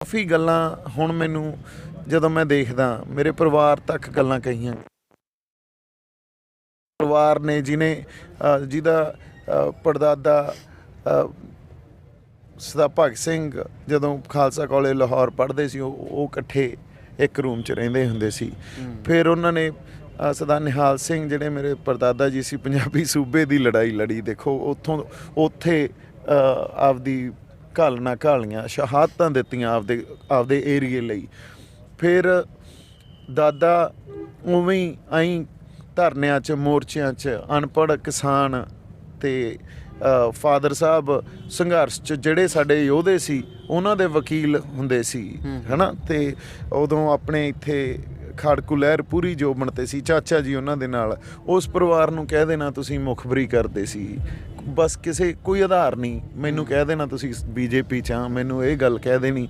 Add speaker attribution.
Speaker 1: ਕਾਫੀ ਗੱਲਾਂ ਹੁਣ ਮੈਨੂੰ ਜਦੋਂ ਮੈਂ ਦੇਖਦਾ ਮੇਰੇ ਪਰਿਵਾਰ ਤੱਕ ਗੱਲਾਂ ਕਹੀਆਂ। ਪਰਿਵਾਰ ਨੇ ਜਿਨੇ ਜਿਹਦਾ ਅ, ਸਦਾ ਭਗਤ ਸਿੰਘ ਜਦੋਂ ਖਾਲਸਾ ਕਾਲਜ ਲਾਹੌਰ ਪੜ੍ਹਦੇ ਸੀ ਉਹ ਇਕੱਠੇ ਇੱਕ ਰੂਮ 'ਚ ਰਹਿੰਦੇ ਹੁੰਦੇ ਸੀ। ਫਿਰ ਉਹਨਾਂ ਨੇ ਸਰਦਾਰ ਨਿਹਾਲ ਸਿੰਘ ਜਿਹੜੇ ਮੇਰੇ ਪਰਦਾਦਾ ਜੀ ਸੀ ਪੰਜਾਬੀ ਸੂਬੇ ਦੀ ਲੜਾਈ ਲੜੀ। ਦੇਖੋ ਉੱਥੋਂ ਉੱਥੇ ਆਪਦੀ ਘਾਲਣਾ ਘਾਲੀਆਂ ਸ਼ਹਾਦਤਾਂ ਦਿੱਤੀਆਂ ਆਪਦੇ ਆਪਦੇ ਏਰੀਏ ਲਈ। ਫਿਰ ਦਾਦਾ ਉਵੇਂ ਹੀ ਆਈ ਧਰਨਿਆਂ 'ਚ ਮੋਰਚਿਆਂ 'ਚ ਅਨਪੜ੍ਹ ਕਿਸਾਨ ਤੇ ਫਾਦਰ ਸਾਹਿਬ ਸੰਘਰਸ਼ 'ਚ ਜਿਹੜੇ ਸਾਡੇ ਯੋਧੇ ਸੀ ਉਹਨਾਂ ਦੇ ਵਕੀਲ ਹੁੰਦੇ ਸੀ ਹਨਾ? ਤੇ ਉਦੋਂ ਆਪਣੇ ਇੱਥੇ ਖੜਕੂ ਲਹਿਰ ਪੂਰੀ ਜੋਬਣ ਤੇ ਸੀ ਚਾਚਾ ਜੀ ਉਹਨਾਂ ਦੇ ਨਾਲ। ਉਸ ਪਰਿਵਾਰ ਨੂੰ ਕਹਿ ਦੇਣਾ ਤੁਸੀਂ ਮੁਖਬਰੀ ਕਰਦੇ ਸੀ। ਬਸ ਕਿਸੇ ਕੋਈ ਆਧਾਰ ਨਹੀਂ। ਮੈਨੂੰ ਕਹਿ ਦੇਣਾ ਤੁਸੀਂ ਬੀਜੇਪੀ ਚ ਆ ਮੈਨੂੰ ਇਹ ਗੱਲ ਕਹਿ ਦੇਣੀ।